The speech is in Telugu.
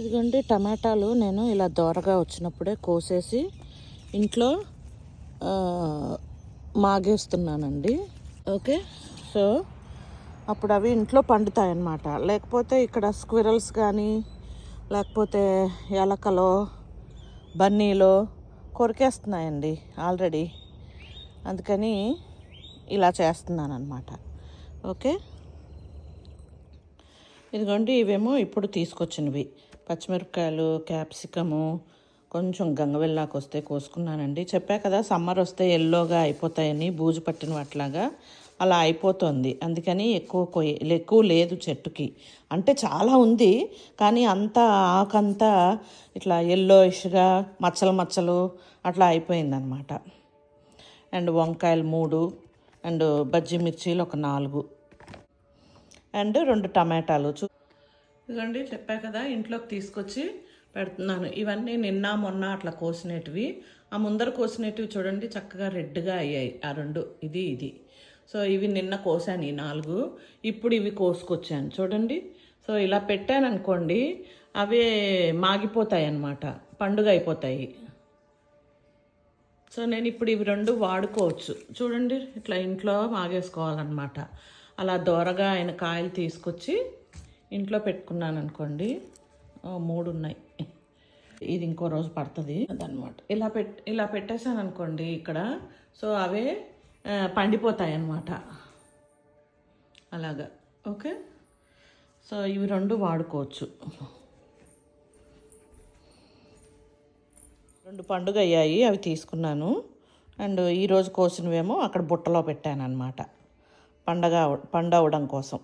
ఇదిగోండి టమాటాలు నేను ఇలా దోరగా వచ్చినప్పుడే కోసేసి ఇంట్లో మాగేస్తున్నానండి. ఓకే? సో అప్పుడు అవి ఇంట్లో పండుతాయి అన్నమాట లేకపోతే ఇక్కడ స్క్విరల్స్ కానీ లేకపోతే ఎలకలో బన్నీలో కొరికేస్తున్నాయండి ఆల్రెడీ. అందుకని ఇలా చేస్తున్నాను అనమాట ఓకే? ఇదిగోండి ఇవేమో ఇప్పుడు తీసుకొచ్చినవి. పచ్చిమిరపకాయలు క్యాప్సికము కొంచెం గంగవెల్లాకు వస్తే కోసుకున్నానండి. చెప్పా కదా సమ్మర్ వస్తే ఎల్లోగా అయిపోతాయని బూజు పట్టిన వాటిలాగా అలా అయిపోతుంది. అందుకని ఎక్కువ కొయ్య ఎక్కువ లేదు చెట్టుకి. అంటే చాలా ఉంది కానీ అంత ఆకంతా ఇట్లా ఎల్లోయిష్గా మచ్చలు మచ్చలు అట్లా అయిపోయిందనమాట. అండ్ వంకాయలు మూడు అండ్ బజ్జి మిర్చీలు ఒక నాలుగు. అండ్ రెండు టమాటాలు. చూ ఇదిగోండి చెప్పా కదా ఇంట్లోకి తీసుకొచ్చి పెడుతున్నాను. ఇవన్నీ నిన్న మొన్న అట్లా కోసినటివి. ఆ ముందర కోసినటివి చూడండి చక్కగా రెడ్గా అయ్యాయి. ఆ రెండు ఇది ఇది. సో ఇవి నిన్న కోసాను ఈ నాలుగు. ఇప్పుడు ఇవి కోసుకొచ్చాను చూడండి. సో ఇలా పెట్టాను అనుకోండి అవే మాగిపోతాయి అన్నమాట పండుగ అయిపోతాయి. సో నేను ఇప్పుడు ఇవి రెండు వాడుకోవచ్చు. చూడండి ఇట్లా ఇంట్లో మాగేసుకోవాలన్నమాట. అలా దోరగా ఆయన కాయలు తీసుకొచ్చి ఇంట్లో పెట్టుకున్నాను అనుకోండి. మూడు ఉన్నాయి. ఇది ఇంకో రోజు పడుతుంది అదనమాట. ఇలా పెట్ ఇలా పెట్టేశాను అనుకోండి ఇక్కడ. సో అవే పండిపోతాయి అన్నమాట అలాగా. ఓకే? సో ఇవి రెండు వాడుకోవచ్చు. రెండు పండుగ అయ్యాయి అవి తీసుకున్నాను. అండ్ ఈరోజు కోసినవేమో అక్కడ బుట్టలో పెట్టాను అనమాట పండగ పండవడం కోసం.